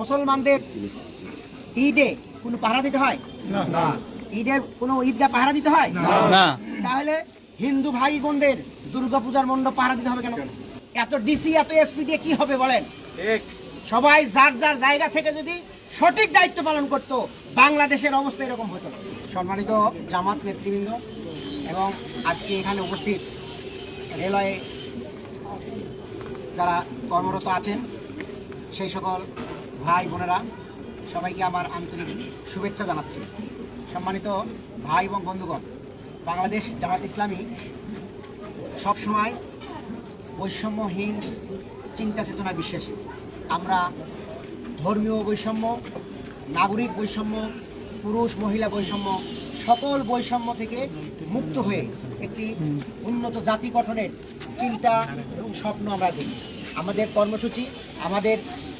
মুসলমানদের ঈদে কোনো পাহারা দিতে হয়? ঈদের কোনো ঈদগাহ পাহারা দিতে হয়? না। তাহলে হিন্দু ভাই বোনদের দুর্গাপূজার মণ্ডপ পাহারা দিতে হবে কেন? এত ডিসি এত এসপি দিয়ে কি হবে বলেন? সবাই যার যার জায়গা থেকে যদি সঠিক দায়িত্ব পালন করত বাংলাদেশের অবস্থা এরকম হতো সম্মানিত জামাত নেতৃবৃন্দ এবং আজকে এখানে উপস্থিত রেলওয়ে যারা কর্মরত আছেন সেই সকল ভাই বোনেরা, সবাইকে আমার আন্তরিক শুভেচ্ছা জানাচ্ছি। সম্মানিত ভাই এবং বন্ধুগণ, বাংলাদেশ জামাত ইসলামী সবসময় বৈষম্যহীন, চিন্তা চেতনা বিশ্বাসী। আমরা ধর্মীয় বৈষম্য, নাগরিক বৈষম্য, পুরুষ, মহিলা বৈষম্য, সকল বৈষম্য থেকে মুক্ত হয়ে একটি উন্নত জাতি গঠনের চিন্তা এবং স্বপ্ন আমরা দেখি। আমাদের কর্মসূচি, আমাদের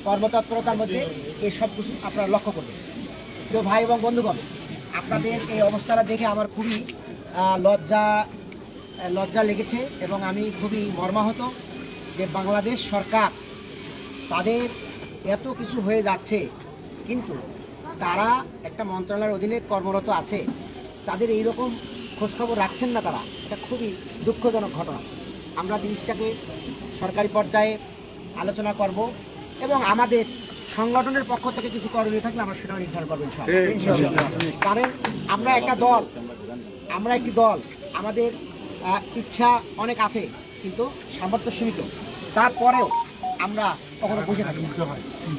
কর্মতৎপরতার মধ্যে এই সব কিছু আপনারা লক্ষ্য করবেন। প্রিয় ভাই এবং বন্ধুগণ, আপনাদের এই অবস্থাটা দেখে আমার খুবই লজ্জা লজ্জা লেগেছে এবং আমি খুবই মর্মাহত যে বাংলাদেশ সরকার তাদের এত কিছু হয়ে যাচ্ছে, কিন্তু তারা একটা মন্ত্রণালয়ের অধীনে কর্মরত আছে। তাদের এই রকম খোঁজখবর রাখছেন না তারা। এটা খুবই দুঃখজনক ঘটনা। আমরা জিনিসটাকে সরকারি পর্যায়ে আলোচনা করব। এবং আমাদের সংগঠনের পক্ষ থেকে কিছু করণীয় থাকলে আমরা সেটাও নির্ধারণ করব ইনশাআল্লাহ। কারণ আমরা একটা দল আমরা একটি দল আমাদের ইচ্ছা অনেক আছে কিন্তু সামর্থ্য সীমিত তারপরেও আমরা কখনো বসে থাকি।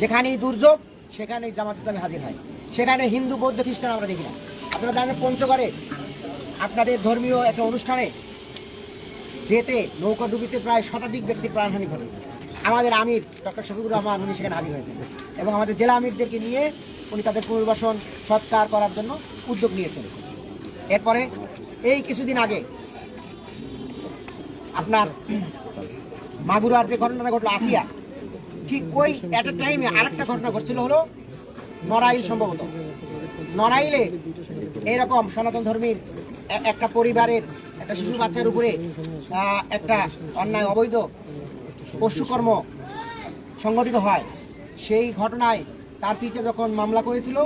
যেখানেই দুর্যোগ সেখানেই জামাত ইসলামে হাজির হয় সেখানে হিন্দু বৌদ্ধ খ্রিস্টান আমরা দেখি না আপনারা জানেন পঞ্চগড়ে আপনাদের ধর্মীয় একটা অনুষ্ঠানে যেতে নৌকা ডুবিতে প্রায় শতাধিক ব্যক্তির প্রাণহানি ঘটে। আমাদের আমির ডক্টর শফিকুর রহমান, উনি সেখানে হাজির হয়েছেন। এবং আমাদের জেলা আমিরদেরকে নিয়ে উনি তাদের পুনর্বাসন সৎকার করার জন্য উদ্যোগ নিয়েছেন। এরপরে এই কিছুদিন আগে আপনার মাগুরার যে ঘটনাটা ঘটলো আসিয়া, ঠিক ওই অ্যাট এ টাইমে আরেকটা ঘটনা ঘটছিল হলো নড়াইল সম্ভবত। নড়াইলে এইরকম সনাতন ধর্মীর একটা পরিবারের একটা শিশু বাচ্চার উপরে একটা অন্যায় অবৈধ পশুকর্ম সংগঠিত হয়। সেই ঘটনায় তার পিতা যখন মামলা করেছিল,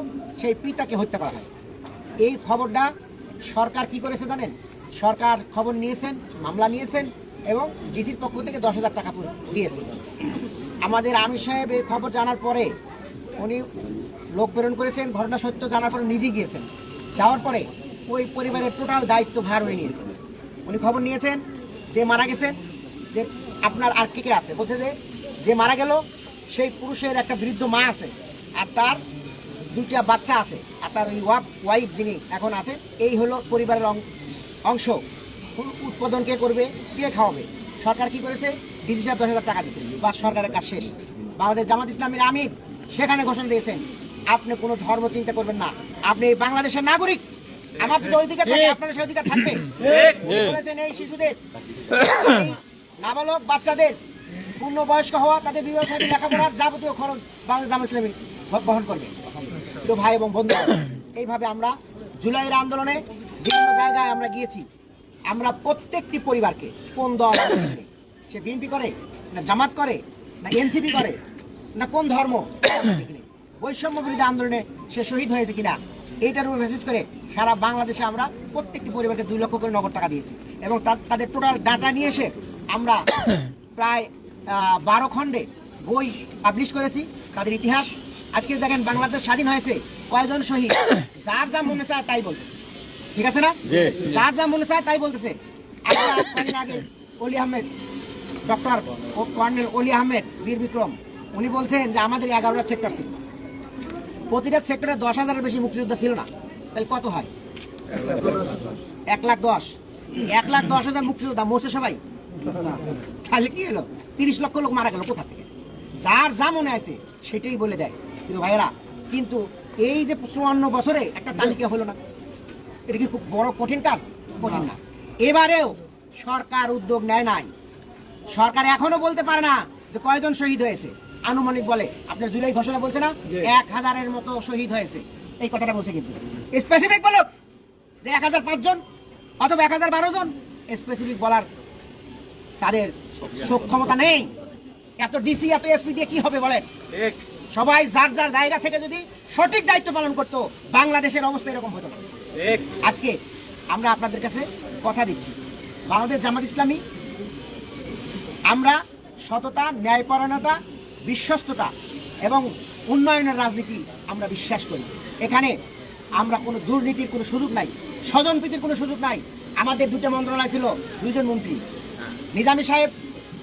সেই পিতাকে হত্যা করা হয়। এই খবরটা সরকার কি করেছে জানেন? সরকার খবর নিয়েছেন, মামলা নিয়েছেন এবং ডিসির পক্ষ থেকে দশ হাজার টাকা দিয়েছে। আমাদের আমির সাহেব এই খবর জানার পরে উনি লোক প্রেরণ করেছেন, ঘটনা সত্য জানার পরে নিজে গিয়েছেন। যাওয়ার পরে ওই পরিবারের টোটাল দায়িত্ব ভার হয়ে নিয়েছেন। উনি খবর নিয়েছেন যে মারা গেছেন, যে আপনার আর কে কে আছে? বলছে যে যে মারা গেল, সেই পুরুষের একটা বৃদ্ধ মা আছে, আর তার দুইটা বাচ্চা আছে, আর তার ওই ওয়াইফ যিনি এখন আছে, এই হলো পরিবারের অংশ। উৎপাদন কে করবে? কে খাওয়াবে? সরকার কি করেছে? ডিসি সাহেব দশ হাজার টাকা দিয়েছে। বা সরকারের কাজ শেষ। বাংলাদেশ জামাত ইসলামীর আমির সেখানে ঘোষণা দিয়েছেন, আপনি কোনো ধর্ম চিন্তা করবেন না। আপনি বাংলাদেশের নাগরিক। আমার যে অধিকার থাকে আপনার সেই অধিকার থাকবে বলেছেন এই শিশুদের নাবালক বাচ্চাদের পূর্ণ বয়স্ক হওয়া তাদের বিবাহ সাথে লেখাপড়ার যাবতীয় খরচ বাংলাদেশ জামাত ইসলামী বহন করবে। তো ভাই এবং বন্ধু এইভাবে আমরা জুলাইয়ের আন্দোলনে বিভিন্ন জায়গায় আমরা গিয়েছি। আমরা প্রত্যেকটি পরিবারকে কোন দল সে বিএনপি করে না জামাত করে না এনসিপি করে না কোন ধর্ম বৈষম্য বিরোধী আন্দোলনে সে শহীদ হয়েছে কিনা? এইটার উপর মেসেজ করে সারা বাংলাদেশে আমরা প্রত্যেকটি পরিবারকে দুই লক্ষ করে নগদ টাকা দিয়েছি। এবং তাদের টোটাল ডাটা নিয়ে এসে আমরা প্রায় বারো খণ্ডে বই পাবলিশ করেছি তাদের ইতিহাস। আজকে দেখেন বাংলাদেশ স্বাধীন হয়েছে কয়জন শহীদ? যার যা মনে চায় তাই বলতেছে। ঠিক আছে না? যার যা মনে চায় তাই বলতেছে। আগে অলি আহমেদ ডক্টর কর্নেল অলি আহমেদ বীর বিক্রম উনি বলছেন যে আমাদের এগারোটা সেক্টর ছিল। প্রতিটা সেক্টরে দশ হাজারের বেশি মুক্তিযোদ্ধা ছিল না। তাহলে কত হয়? এক লাখ দশ। এক লাখ দশ হাজার মুক্তিযোদ্ধা মরছে সবাই। তাহলে কি হলো? তিরিশ লক্ষ লোক মারা গেল কোথা থেকে? যার যা মনে আছে সেটাই বলে দেয়। কিন্তু ভাইয়েরা কিন্তু এই যে চুয়ান্ন বছরে একটা তালিকা হলো না এটা কি খুব বড় কঠিন কাজ? কঠিন না। এবারেও সরকার উদ্যোগ নেয় নাই। সরকার এখনও বলতে পারে না যে কয়জন শহীদ হয়েছে। আনুমানিক বলে আপনার জুলাই ঘোষণা বলছে না? এক হাজারের মতো শহীদ হয়েছে। এই কথাটা বলছে কিন্তু। স্পেসিফিক বলো যে এক হাজার পাঁচজন অথবা এক হাজার বারো জন স্পেসিফিক বলার তাদের সক্ষমতা নেই। এত ডিসি এত এসপি দিয়ে কি হবে বলেন? সবাই যার যার জায়গা থেকে যদি সঠিক দায়িত্ব পালন করতো বাংলাদেশের অবস্থা এরকম হতো না। আজকে আমরা আপনাদের কাছে কথা দিচ্ছি। বাংলাদেশ জামাত ইসলামী আমরা সততা ন্যায়পরায়ণতা বিশ্বস্ততা এবং উন্নয়নের রাজনীতি আমরা বিশ্বাস করি। এখানে আমরা কোনো দুর্নীতির কোনো সুযোগ নাই স্বজনপ্রীতির কোনো সুযোগ নাই। আমাদের দুটো মন্ত্রণালয় ছিল দুইজন মন্ত্রী। নিজামী সাহেব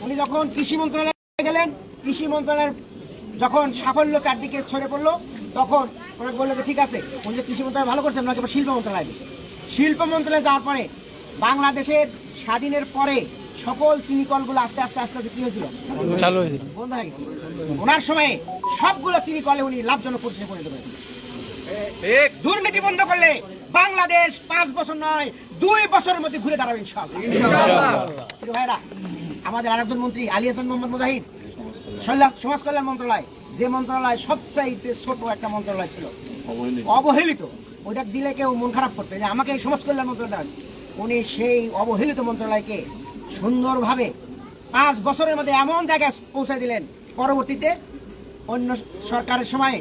উনি যখন কৃষি মন্ত্রণালয়ে গেলেন কৃষি মন্ত্রণালয়ের যখন সাফল্য চারদিকে ছড়ে পড়ল তখন ওনাকে বলল যে ঠিক আছে উনি যে কৃষি মন্ত্রণালয় ভালো করছেন ওনাকে শিল্প মন্ত্রণালয় দিন। শিল্প মন্ত্রণালয়ে যাওয়ার পরে বাংলাদেশের স্বাধীনের পরে সকল চিনি কলগুলো আস্তে আস্তে আস্তে আস্তে কি হয়েছিল? চালু হয়েছিল। বন্ধ হয়ে গেছে। ওনার সময়ে সবগুলো চিনি কলে উনি লাভজনক পরিষেবা পরিণত করেছেন দুর্নীতি বন্ধ করলে বাংলাদেশ পাঁচ বছর নয় দুই বছরের মধ্যে ঘুরে দাঁড়াবে ভাইরা আমাদের আরেকজন মন্ত্রী আলী হাসান মোহাম্মদ মুজাহিদ। সমাজ কল্যাণ মন্ত্রণালয় যে মন্ত্রণালয় সবচাইতে ছোট একটা মন্ত্রণালয় ছিল অবহেলিত। ওইটা দিলে কেউ মন খারাপ করতে। যে আমাকে এই সমাজ কল্যাণ মন্ত্রণালয় উনি সেই অবহেলিত মন্ত্রণালয়কে সুন্দরভাবে পাঁচ বছরের মধ্যে এমন জায়গায় পৌঁছে দিলেন। পরবর্তীতে অন্য সরকারের সময়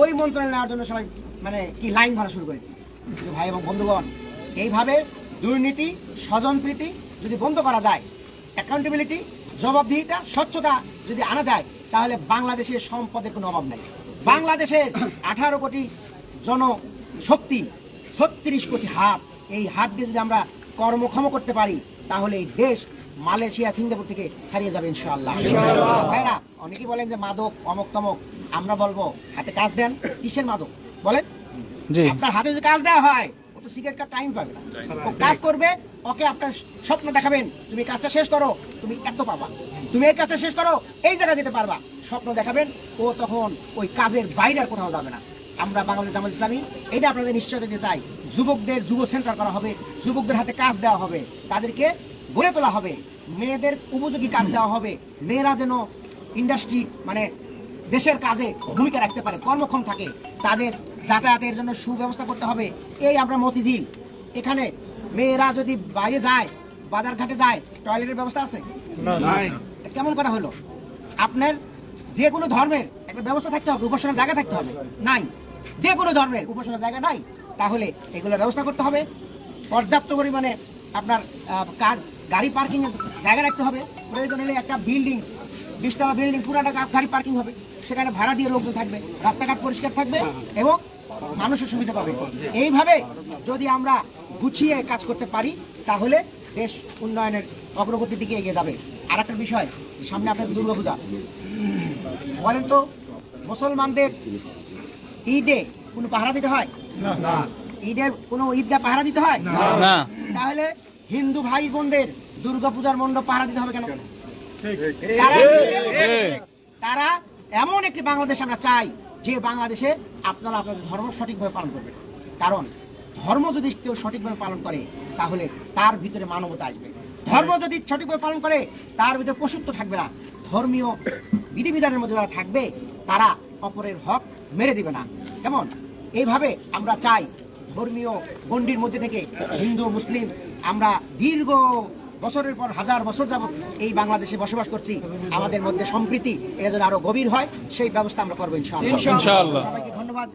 ওই মন্ত্রণালয় নেওয়ার জন্য সবাই মানে কি লাইন ধরা শুরু করেছে। ভাই এবং বন্ধুগণ এইভাবে দুর্নীতি স্বজনপ্রীতি যদি বন্ধ করা যায় অ্যাকাউন্টেবিলিটি জবাবদিহিতা স্বচ্ছতা যদি আনা যায় তাহলে বাংলাদেশের সম্পদের কোনো অভাব নাই। বাংলাদেশের আঠারো কোটি জনশক্তি ছত্রিশ কোটি হাত এই হাত দিয়ে যদি আমরা কর্মক্ষম করতে পারি তাহলে এই দেশ মালয়েশিয়া সিঙ্গাপুর থেকে ছাড়িয়ে যাবে ইনশাআল্লাহ। ভাইরা অনেকেই বলেন যে মাদক অমক তমক আমরা বলব হাতে কাজ দেন কিসের মাদক? বলেন? জি। আপনার হাতে যদি কাজ দেওয়া হয় ও তো সিগারেট কার টাইম পাবে না। ও কাজ করবে ওকে আপনার স্বপ্ন দেখাবেন তুমি কাজটা শেষ করো তুমি এত পাবা। তুমি এই কাজটা শেষ করো এই জায়গায় যেতে পারবা। স্বপ্ন দেখাবেন ও তখন ওই কাজের বাইরে আর কোথাও যাবে না। আমরা বাংলাদেশ জামাত ইসলামী এটা আপনাদের নিশ্চয় দিতে চাই। যুবকদের যুব সেন্টার করা হবে যুবকদের হাতে কাজ দেওয়া হবে তাদেরকে গড়ে তোলা হবে। মেয়েদের উপযোগী কাজ দেওয়া হবে। মেয়েরা যেন ইন্ডাস্ট্রি মানে দেশের কাজে ভূমিকা রাখতে পারে কর্মক্ষম থাকে তাদের যাতায়াতের জন্য সুব্যবস্থা করতে হবে। এই আমরা মতিঝিল। এখানে মেয়েরা যদি বাইরে যায় বাজার ঘাটে যায় টয়লেটের ব্যবস্থা আছে? কেমন কথা হলো? আপনার যে কোনো ধর্মের একটা ব্যবস্থা থাকতে হবে উপাসনার জায়গা থাকতে হবে। নাই। যে কোনো ধর্মের উপাসনার জায়গা নাই তাহলে এগুলো ব্যবস্থা করতে হবে। পর্যাপ্ত পরিমাণে আপনার কার গাড়ি পার্কিংয়ের এর জায়গা রাখতে হবে। প্রয়োজন হলে একটা বিল্ডিং বিশতলা বিল্ডিং পুরাটা গাড়ি পার্কিং হবে। সেখানে ভাড়া দিয়ে লোকজন থাকবে রাস্তাঘাট পরিষ্কার থাকবে এবং মানুষের সুবিধা পাবে। এইভাবে যদি আমরা গুছিয়ে কাজ করতে পারি তাহলে দেশ উন্নয়নের অগ্রগতির দিকে এগিয়ে যাবে। আর একটা বিষয় সামনে আপনাদের দুর্গাপূজা। বলেন তো মুসলমানদের ঈদে কোনো পাহারা দিতে হয়? ঈদের কোনো ঈদগাহ পাহারা দিতে হয়? তাহলে হিন্দু ভাই বোনদের দুর্গাপূজার মণ্ডপ পাহারা দিতে হবে কেন? তারা এমন একটি বাংলাদেশ আমরা চাই যে বাংলাদেশে আপনারা আপনাদের ধর্ম সঠিকভাবে পালন করবেন। কারণ ধর্ম যদি কেউ সঠিকভাবে পালন করে তাহলে তার ভিতরে মানবতা আসবে। ধর্ম যদি সঠিকভাবে পালন করে তার ভিতরে পশুত্ব থাকবে না। ধর্মীয় বিধিবিধানের মধ্যে যারা থাকবে তারা অপরের হক মেরে দিবে না। কেমন? এইভাবে আমরা চাই ধর্মীয় গণ্ডির মধ্যে থেকে হিন্দু মুসলিম আমরা দীর্ঘ বছরের পর হাজার বছর যাবত এই বাংলাদেশে বসবাস করছি। আমাদের মধ্যে সম্প্রীতি এটা যেন আরও গভীর হয় সেই ব্যবস্থা আমরা করব ইনশাআল্লাহ। ইনশাআল্লাহ। সবাইকে ধন্যবাদ।